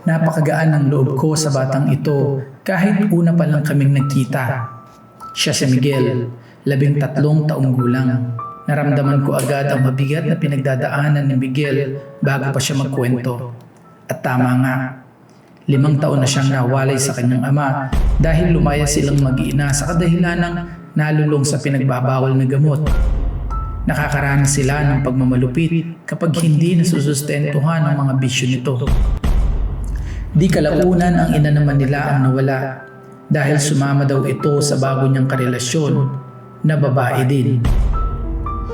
Napakagaan ng loob ko sa batang ito kahit una pa lang kaming nagkita. Siya si Miguel, labing tatlong taong gulang. Naramdaman ko agad ang mabigat na pinagdadaanan ni Miguel bago pa siya magkwento. At tama nga, limang taon na siyang nawalay sa kanyang ama dahil lumaya silang mag-iina sa kadahilan ng nalulong sa pinagbabawal na gamot. Nakakaranas sila ng pagmamalupit kapag hindi nasusustentuhan ang mga bisyo nito. Di kalaunan ang ina naman nila ang nawala dahil sumama daw ito sa bago niyang karelasyon na babae din.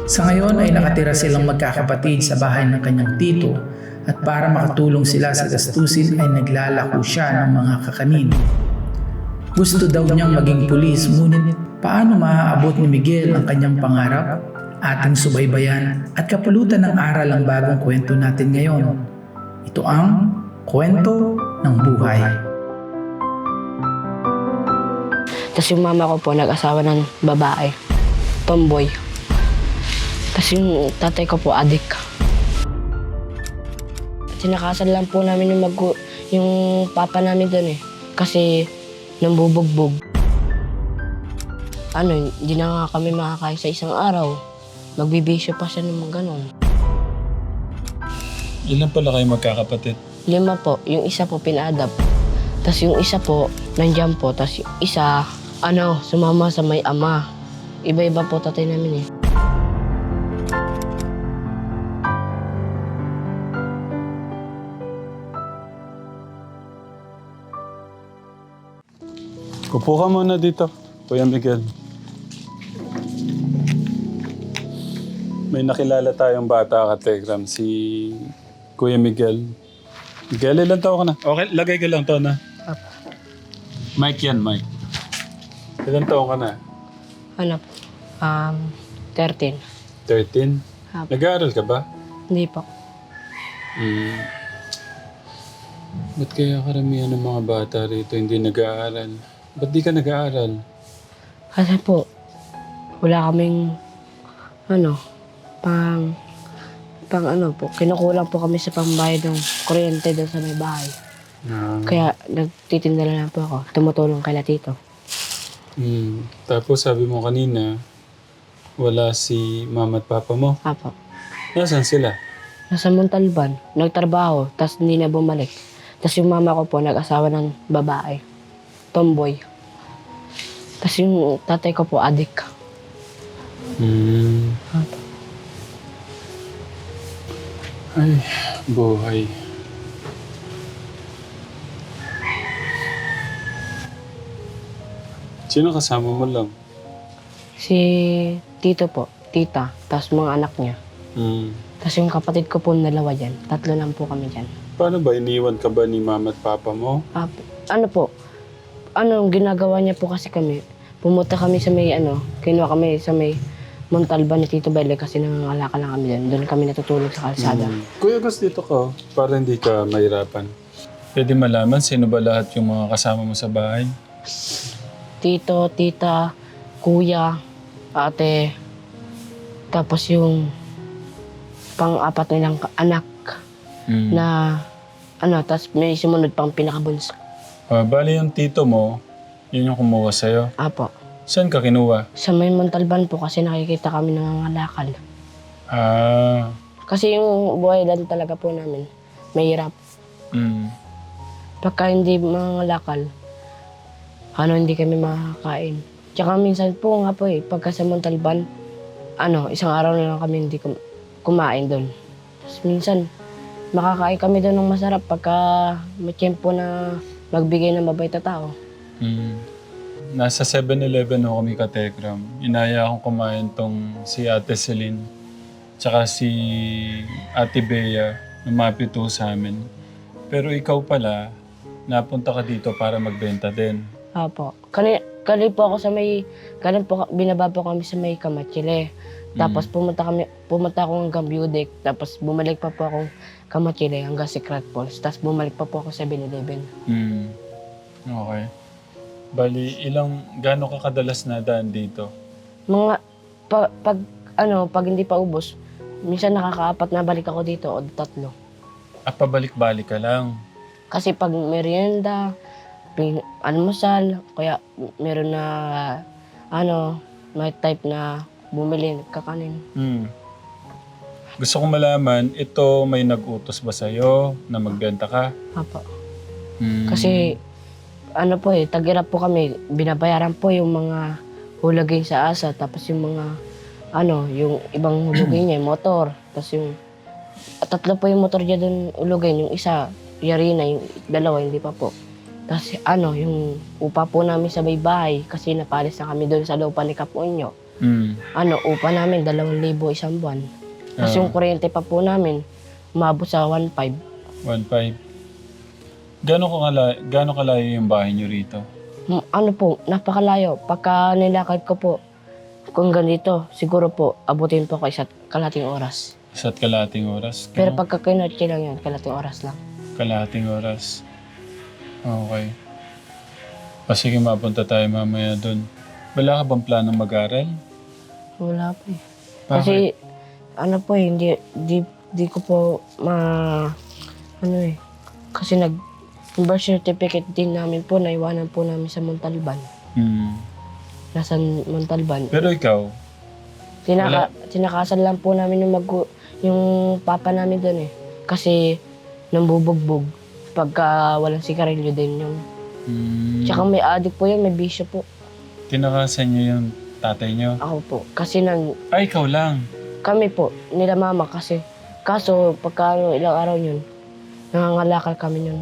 Sa ngayon ay nakatira silang magkakapatid sa bahay ng kanyang tito at para makatulong sila sa gastusin ay naglalako siya ng mga kakanin. Gusto daw niyang maging pulis ngunit paano maaabot ni Miguel ang kanyang pangarap? Ating subaybayan at kapulutan ng aral ang bagong kwento natin ngayon. Ito ang kwento ng buhay. Tapos yung mama ko po, nag-asawa ng babae. Tomboy. Tapos yung tatay ko po, adik. Sinakasan lang po namin yung mag yung papa namin doon eh. Kasi nambubugbog. Ano, hindi na nga kami makakain sa isang araw. Magbibisyo pa siya ng mga ganon. Ilan pala kayo magkakapatid? Lima po, yung isa po pinaadap. Tapos yung isa po, nandyan po. Tapos yung isa, ano, sumama sa may ama. Iba-iba po tatay namin eh. Upo ka muna dito, Kuya Miguel. May nakilala tayong bata ka, Tegram, si Kuya Miguel. Miguel, ilan taon ka na? Okay, lagay ka lang to na. Mike yan, Mike. Ilan taon ka na? Ano po? Um, 13. 13? Apo. Nag-aaral ka ba? Hindi po. Hmm. Ba't kaya karamihan ng mga bata rito hindi nag-aaral? Ba't di ka nag-aaral? Kasi po, wala kaming, ano, pang, pang ano po, kinukulang po kami sa pambayad ng kuryente doon sa may bahay. Ah. Kaya nagtitinda na lang po ako, tumutulong kay Tito. Hmm. Tapos sabi mo kanina, wala si mama at papa mo. Apo. Nasaan sila? Nasa Montalban, nagtrabaho, tapos hindi na bumalik. Tapos yung mama ko po, nag-asawa ng babae. Tomboy. Tapos yung tatay ko po, adik. Hmm. Apo. Ay, buhay. Sino kasama mo lang? Si Tito po, Tita, tapos mga anak niya. Hmm. Tapos yung kapatid ko po dalawa dyan. Tatlo lang po kami dyan. Paano ba? Iniwan ka ba ni mama at papa mo? Apo. Ano po, ano ginagawa niya po kasi kami, pumunta kami sa may ano, kinuha kami sa may Montalban ni Tito Bele kasi nangangalaka lang kami doon. Doon kami natutulog sa kalsada. Hmm. Kuya, Gus, dito ka. Para hindi ka mahirapan. Pwede malaman sino ba lahat yung mga kasama mo sa bahay? Tito, tita, kuya, ate, tapos yung pang-apat nilang ka- anak Hmm. na ano, tapos may sumunod pang pinakabunso. Ah, bali yung tito mo, yun yung kumuha sa'yo. Apo. Saan ka kinuha? Sa may Montalban po kasi nakikita kami nangangalakal. Ah, Kasi yung buhay lang talaga po namin, mahirap. mm. Pagka hindi mangangalakal, ano, hindi kami makakain. Tsaka minsan po nga po eh, pagka sa Montalban, ano, isang araw na lang kami hindi kum- kumain doon. Tapos minsan, makakain kami doon ng masarap pagka may tiyempo na magbigay ng mabait na tao. Mm. Nasa 7-Eleven ako kami ka-Telegram. Inaya akong kumain tong si Ate Celine. Tsaka si Ate Bea, lumapit to sa amin. Pero ikaw pala, napunta ka dito para magbenta din. Apo. Kani, kani po ako sa may, kani po, binaba po kami sa may Kamachile. Tapos pumunta kami, pumunta ako hanggang Budik. Tapos bumalik pa po akong Kamachile hanggang Secret Falls. Tapos bumalik pa po ako sa 7-Eleven. Mm. Okay. Bali, ilang, gaano ka kadalas nadaan dito? Mga, pa, pag, ano, pag hindi pa ubos, minsan nakakaapat na balik ako dito o tatlo. Ah, pabalik-balik ka lang. Kasi pag merienda, pin- almusal, kaya meron na ano, may type na bumili kakanin. Hmm. Gusto kong malaman, ito may nag-utos ba sa'yo na magbenta ka? Apo. Hmm. Kasi ano po eh, tagirap po kami, binabayaran po yung mga hulagay sa asa, tapos yung mga ano, yung ibang hulagay niya, yung motor, tapos yung tatlo po yung motor niya doon ulugin, yung isa, yari na, yung dalawa, hindi pa po. Tapos ano, yung upa po namin sa may bahay, kasi napalis na kami doon sa lupa ni Kapunyo. Hmm. Ano, upa namin, dalawang libo isang buwan. Tapos Ah. yung kuryente pa po namin, umabot sa 1.5. 1.5. Gano'n kalayo, gano'n kalayo yung bahay niyo rito? Mm, Ano po, napakalayo. Pagka nilakad ko po, kung ganito, siguro po, abutin po ko isa't kalating oras. Isa't kalating oras? Pero Ganun? pagka kinotche lang yun, kalating oras lang. Kalahating oras. Okay. O sige, mapunta tayo mamaya doon. Wala ka bang planong mag-aral? Wala po eh. Kasi, ano po eh, hindi, di, di ko po ma, ano eh, kasi nag, birth certificate din namin po, naiwanan po namin sa Montalban. Hmm. Nasa Montalban. Pero ikaw, Tinaka, tinakasan lang po namin yung mag yung papa namin doon eh. Kasi nambubugbog pagka walang sigarilyo din yung hmm, Tsaka may adik po yun, may bisyo po. tinakasan niyo yung tatay niyo? Ako po. Kasi nang, Ay, ikaw lang. kami po, nila mama kasi. Kaso, pagka ano, ilang araw yun, nangangalakal kami yun.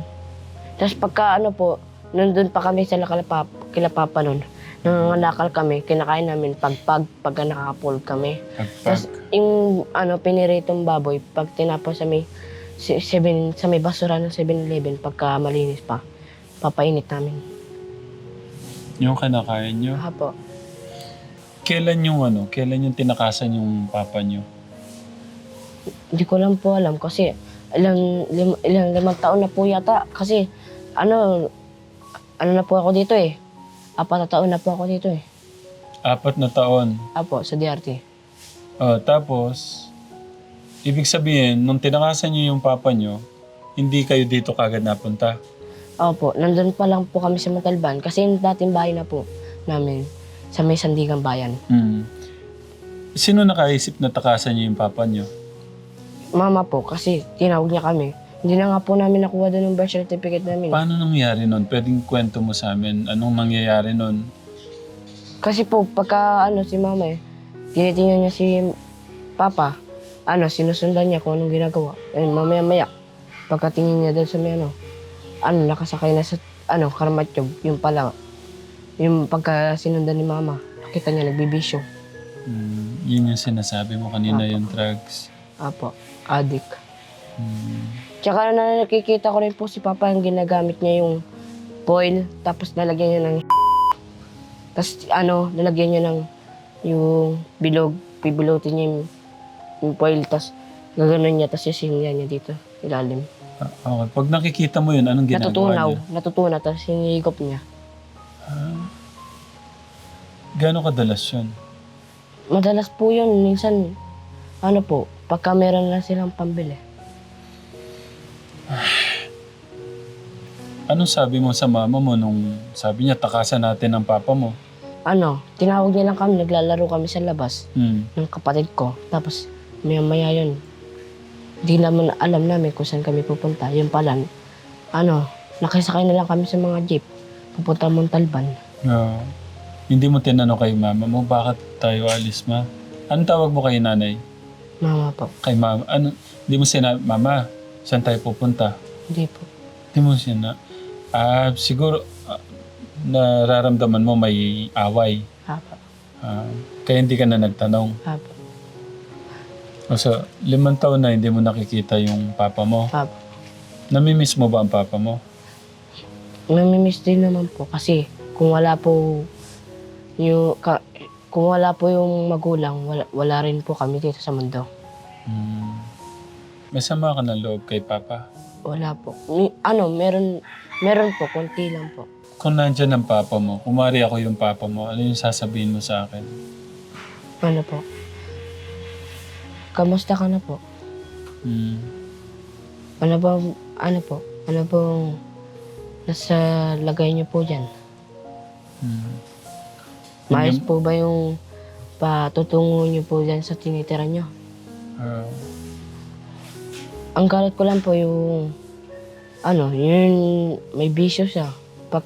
Tapos pagka ano po, nandun pa kami sa lakalapap, kila papa nun, nangangalakal kami, kinakain namin pagpag, pagka nakakapulog kami. Pagpag. Tapos yung ano, piniritong baboy, pag tinapon sa may, si- seven, sa may basura ng 7-Eleven, pagka malinis pa, papainit namin. Yung kinakain niyo. Ha po. Kailan yung ano? Kailan yung tinakasan yung papa niyo? Hindi ko lang po alam kasi ilang, lim, ilang limang taon na po yata. Kasi ano, ano na po ako dito eh. Apat na taon na po ako dito eh. Apat na taon. Apo, sa DRT. Oh, tapos, ibig sabihin, nung tinakasan niyo yung papa niyo, hindi kayo dito kagad napunta. Opo, nandun pa lang po kami sa Montalban kasi yung dating bahay na po namin sa may Sandigang Bayan. Hmm. Sino nakaisip na takasan niyo yung papa niyo? Mama po, kasi tinawag niya kami. Hindi na nga po namin nakuha doon yung birth certificate namin. Paano nangyari nun? Pwedeng kwento mo sa amin. Anong nangyayari nun? Kasi po, pagka ano si mama eh, tinitingnan niya si papa, ano, sinusundan niya kung anong ginagawa. Eh, mamaya-maya, pagkatingin niya doon sa may ano, ano, nakasakay na sa, ano, karmatyog, yung pala, yung pagka sinundan ni mama, nakita niya nagbibisyo. Hmm, yun yung sinasabi mo kanina, Apo. yung drugs. Apo, adik. Hmm. Tsaka na nakikita ko rin po si papa yung ginagamit niya yung foil, tapos lalagyan niya ng tapos ano, lalagyan niya ng yung bilog, pibilutin niya yung, yung foil, tapos gaganon niya, tapos sisindihan niya dito, ilalim. Ah, Okay. Pag nakikita mo yun, anong ginagawa Natutunaw, niya? natutunaw, tapos hinihigop niya. Gano'ng kadalas yun? Madalas po yun, minsan, ano po, pagka meron lang silang pambili. Anong sabi mo sa mama mo nung sabi niya takasan natin ng papa mo? Ano, tinawag niya lang kami, naglalaro kami sa labas. Hmm. ng kapatid ko. Tapos, maya-maya yun, di naman alam namin kung saan kami pupunta. Yung pala, ano, nakisakay na lang kami sa mga jeep. Pupunta Montalban. Ah, hindi mo tinanong kay mama mo, bakit tayo alis ma? Anong tawag mo kay nanay? Mama po. Kay mama? Ano? Hindi mo sinabi, mama, saan tayo pupunta? Hindi po. Hindi mo sina... Ah, siguro, ah, nararamdaman mo may away. Apo. Ah, kaya hindi ka na nagtanong. Apo. O so, limang taon na hindi mo nakikita yung papa mo. Apo. Namimiss mo ba ang papa mo? Namimiss din naman po kasi kung wala po yung, ka, kung wala po yung magulang, wala, wala rin po kami dito sa mundo. Hmm. May sama ka ng loob kay papa. Wala po. Mi, ano, meron, meron po, konti lang po. Kung nandyan ang papa mo, kumari ako yung papa mo, ano yung sasabihin mo sa akin? Ano po? Kamusta ka na po? Hmm. Ano ba, ano po? ano pong nasa lagay niyo po dyan? Hmm. Maayos po ba yung patutungo niyo po dyan sa tinitira niyo? Ah, Ang galit ko lang po yung, ano, yun, may bisyo siya. Pag,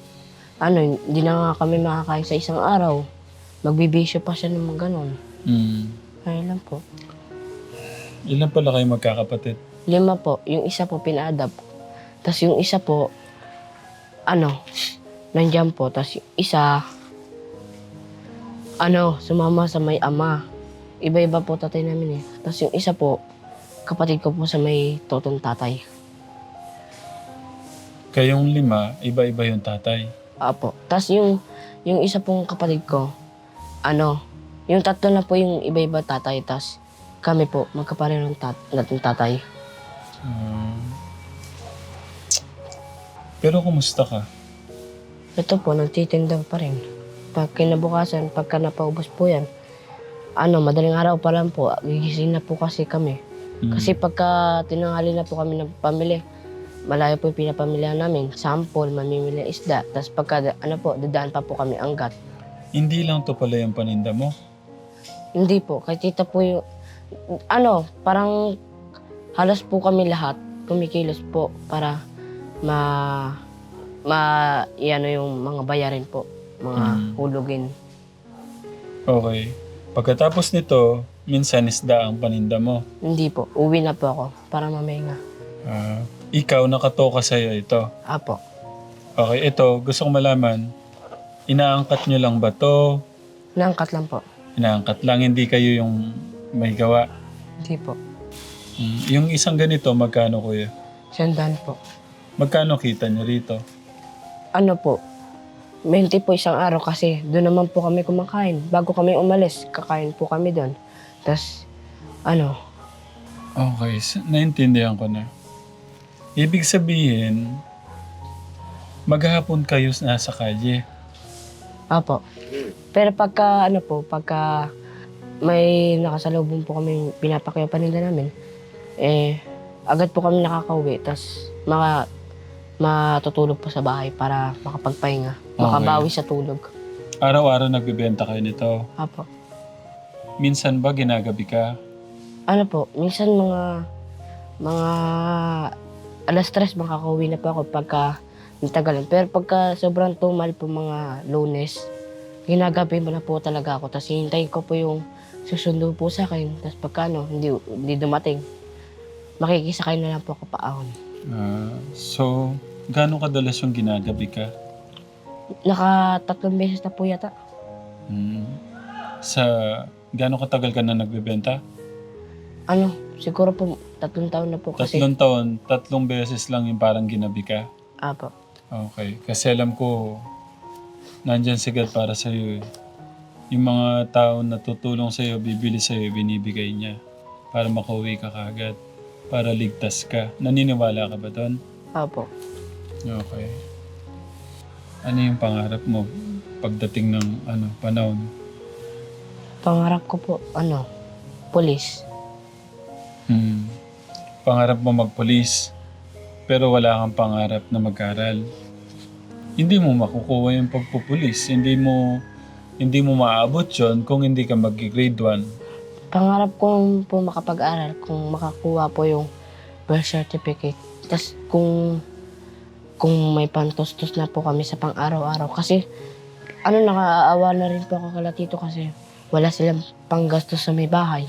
ano, hindi na nga kami makakain sa isang araw. Magbibisyo pa siya ng mga ganon. hmm. Ayun lang po. Ilan pala kayo magkakapatid? Lima po. Yung isa po pina-adapt. Tapos yung isa po, ano, nandyan po. Tapos yung isa, ano, sumama sa may ama. Iba-iba po tatay namin eh. Tapos yung isa po, kapatid ko po sa may totong tatay. Kayong lima, iba-iba yung tatay. Apo. Tapos yung, yung isa pong kapatid ko, ano, yung tatlo na po yung iba-iba tatay. Tapos kami po, magkapareho ng tat ng tatay. Ah. pero kumusta ka? Ito po, nagtitinda pa rin. Pag kinabukasan, pagka napaubos po yan, ano, madaling araw pa lang po, gigising na po kasi kami. Hmm. Kasi pagka tinanghali na po kami ng pamili, malayo po yung pinapamilihan namin. Sample, mamimili isda. Tapos pagka, ano po, dadaan pa po kami anggat. Hindi lang to pala yung paninda mo. Hindi po, kay tita po yung, ano, parang halos po kami lahat, kumikilos po para ma, ma, ano yung mga bayarin po, mga Mm. hulugin. Okay. Pagkatapos nito, minsan isda ang paninda mo. Hindi po, uwi na po ako para mamahinga. Ah, ikaw, nakatoka sa'yo ito. Apo, Okay, ito, gusto kong malaman, inaangkat nyo lang ba to? naangkat lang po. Inaangkat lang, hindi kayo yung may gawa. Hindi po, Mm, Yung isang ganito, magkano kuya? sandaan po. Magkano kita nyo rito? Ano po, 20 po isang araw kasi doon naman po kami kumakain. Bago kami umalis, kakain po kami doon. Tapos, ano, Okay, s- naintindihan ko na. Ibig sabihin, maghapon kayo nasa kalye. Apo. Pero pagka, ano po, pagka may nakasalubong po kami pinapakayo paninda namin, eh, agad po kami nakakauwi. Tapos, maka, matutulog po sa bahay para makapagpahinga. Makabawi sa tulog. Araw-araw nagbibenta kayo nito. Apo. Minsan ba ginagabi ka? Ano po, minsan mga, mga alas tres makakauwi na po ako pagka natagalan. Pero pagka sobrang tumal po mga lunes, ginagabi mo na po talaga ako. Tapos hintayin ko po yung susundo po sa akin. Tapos pagka ano, hindi, hindi dumating, makikisakay na lang po ako paahon. Ah, so, gaano kadalas yung ginagabi ka? Naka tatlong beses na po yata. Hmm. Sa, gaano katagal ka na nagbibenta? Ano, siguro po tatlong taon na po kasi. Tatlong taon, tatlong beses lang yung parang ginabi ka. Apo. Okay. Kasi alam ko, nandyan si God para sa iyo eh. Yung mga tao na tutulong sa iyo, bibili sa iyo, binibigay niya. Para makauwi ka kagad. Para ligtas ka. Naniniwala ka ba doon? Apo. Okay. Ano yung pangarap mo pagdating ng ano panahon? Pangarap ko po, ano, polis. Hmm. Pangarap mo magpolis, pero wala kang pangarap na mag-aral. Hindi mo makukuha yung pagpupulis. Hindi mo hindi mo maabot yon kung hindi ka mag-grade 1. Pangarap ko po makapag-aral kung makakuha po yung birth certificate. Tapos kung kung may pantustos na po kami sa pang-araw-araw. Kasi ano nakaawa na rin po ako kala tito kasi wala silang panggastos sa may bahay.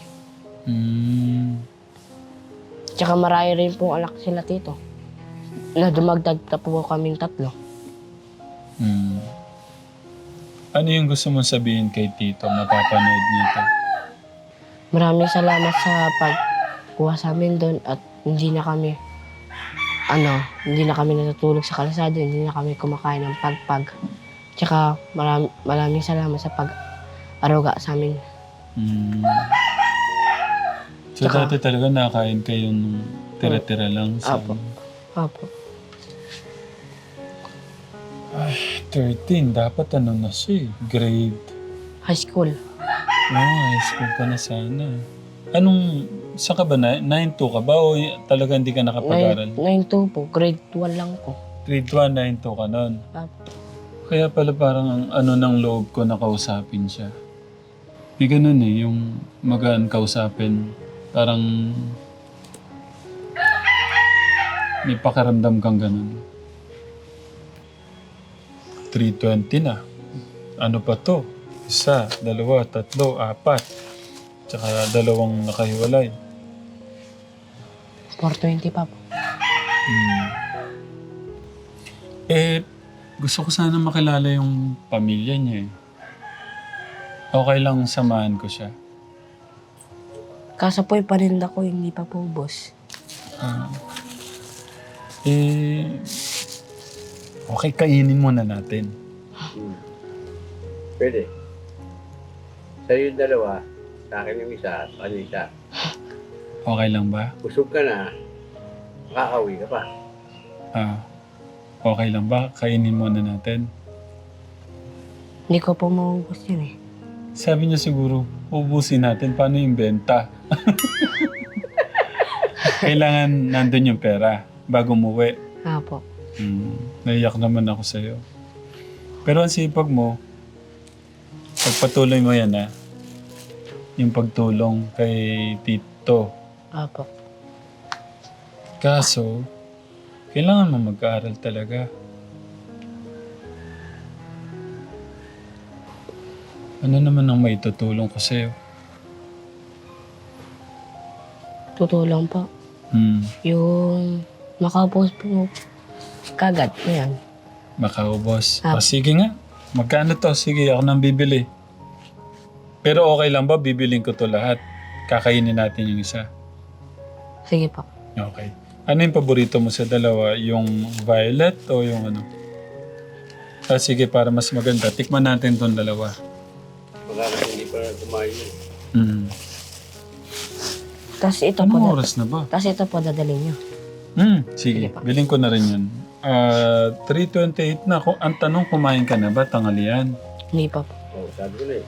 Hmm. Tsaka marami rin pong anak sila tito. Na dumagdag na po kaming tatlo. Hmm. Ano yung gusto mong sabihin kay Tito? Mapapanood niya ito. Maraming salamat sa pagkuha sa amin doon at hindi na kami ano, hindi na kami natutulog sa kalsada, hindi na kami kumakain ng pagpag. Tsaka maram, maraming salamat sa pag-aruga sa amin. Hmm. So Tsaka- dati talaga nakain kayong tira-tira lang sa... Apo. Apo. Ay, 13. Dapat ano na siya eh, Grade. High school. Oo, high school ka na sana. Anong Saan ka ba? 9-2 ka ba o talaga hindi ka nakapag-aral? 9-2 po, grade 1 lang po. Grade 1, 9-2 ka nun. Apo. Kaya pala parang ang ano ng loob ko na kausapin siya. May ganun eh, yung magaan kausapin. Parang may pakaramdam kang ganun. 320 na. Ano pa to? Isa, dalawa, tatlo, apat. Tsaka dalawang nakahiwalay. 420 pa po. Hmm. Eh, gusto ko sana makilala yung pamilya niya eh. Okay lang samahan ko siya. Kaso po yung paninda ko, hindi pa po, boss. Ah. eh, okay, kainin muna natin. Pwede. Sa'yo yung dalawa, sa akin yung isa, sa kanya isa. Okay lang ba? Busog ka na, makakauwi ka pa. Ah, okay lang ba? Kainin muna natin. Hindi ko po maubos yun eh. Sabi niya siguro, ubusin natin. Paano yung benta? Kailangan nandun yung pera bago umuwi. Apo. Hmm, naiyak naman ako sa'yo. Pero ang sipag mo, pagpatuloy mo yan ha. Yung pagtulong kay Tito. Apo. Kaso, kailangan mo mag-aaral talaga. Ano naman ang may tutulong ko sa'yo? Tutulong po. Hmm, Yung makaubos po kagad na yan. makaubos. Ah. O sige nga, magkano to? Sige, ako nang bibili. Pero okay lang ba bibiling ko to lahat? Kakainin natin yung isa. Sige po. Okay. Ano yung paborito mo sa dalawa? Yung violet o yung ano? Ah, sige, para mas maganda. Tikman natin tong dalawa. Baka na hindi pa kumain yun. Hmm. Tapos ito po, Anong da- oras na ba? tas ito po dadalhin nyo. Hmm, sige. Sige pa. Biling ko na rin yun. Ah, 3.28 na. Kung, ang tanong, kumain ka na ba? Tanghalian. Hindi pa po. Oh, sabi ko na eh.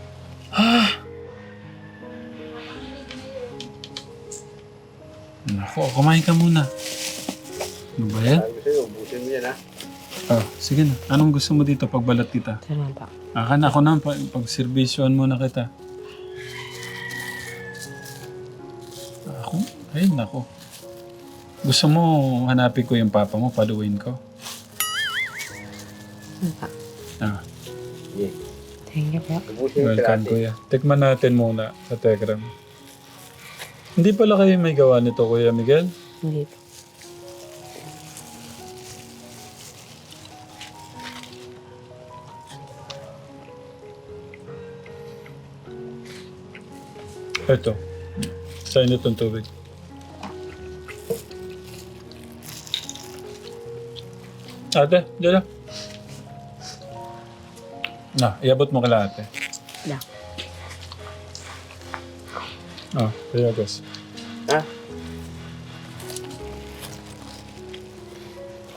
Nako, kumain ka muna. Ano ba yan? Sabi ko sa'yo, ubusin mo yan ha. Ah, sige na. Anong gusto mo dito pagbalat kita? Salamat po. Akan ako na, pag, pag-servisyoan muna kita. Ako? Ay, nako. Gusto mo hanapin ko yung papa mo, paluin ko? Ano pa? Ah, Sige. Thank you po. Ubusin mo welcome kalahati. kuya. Tikman natin muna sa Telegram. Hindi pala kayo may gawa nito, Kuya Miguel? Hindi po. Ito. Sa inyo itong tubig. Ate, dyan na. Na, iabot mo kala ate. Da. Ah, kaya guys. Ha?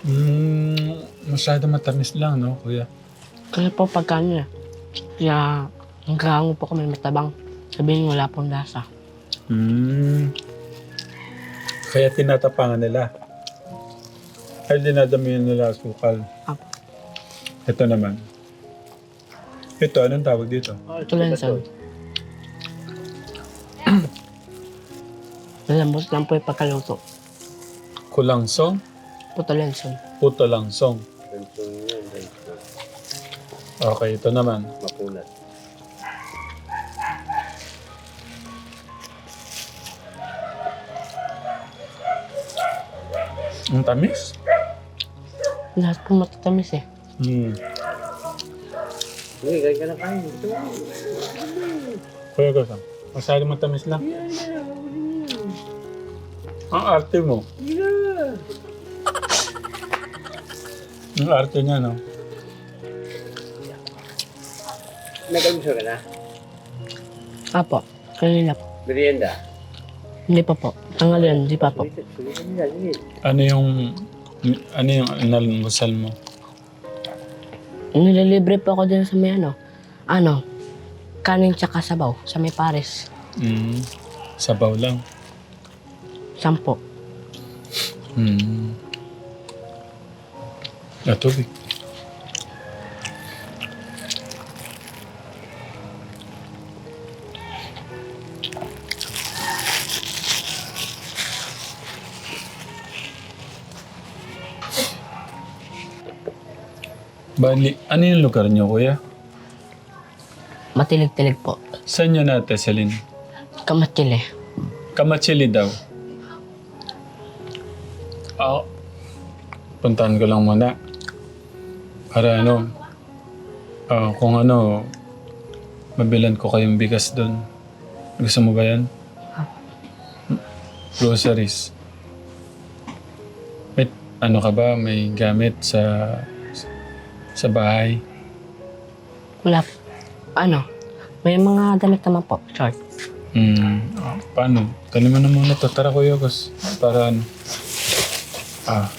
Hmm, masyado matamis lang, no, kuya? Kaya po pagka na, kaya hanggang po kami matabang. Sabihin wala pong lasa. Hmm. Kaya tinatapangan nila. Ay, dinadamihan nila sukal. Apo. Ito naman. Ito, anong tawag dito? Oh, Ito lang ito ba sa... Lalambot lang po yung pagkaluto. Kulangsong? Puto lenson. Puto langsong. Ganito yun, ganito. Okay, ito naman. Mapunat. Ang tamis. Lahat po matatamis eh. Hmm. Sige, kain ka na kain. Kuya Gosang, masyado matamis lang. Ang arte mo. Ang arte niya, no? Nag-almusal ka na? Apo, kanina po. Merienda? Hindi pa po. Tanghalian, hindi pa po. Ano yung... Ano yung inalmusal mo? Nililibre po ako din sa may ano. Ano, kanin tsaka sabaw sa may pares. Hmm. Sabaw lang. Sampo. Hmm. Ah, tubig. Bali, ano yung lugar niyo, kuya? Matilig-tilig po. Saan ate, Celine? Kamatili. Kamachili daw. Puntahan ko lang muna. Para ano, ah, kung ano, mabilan ko kayong bigas doon. Gusto mo ba yan? Groceries. May, ano ka ba? May gamit sa sa bahay? Wala. Ano? May mga damit naman po. Short. Hmm. ah, paano? Tali mo na muna to. Tara, Kuya Gus. Para ano. Ah,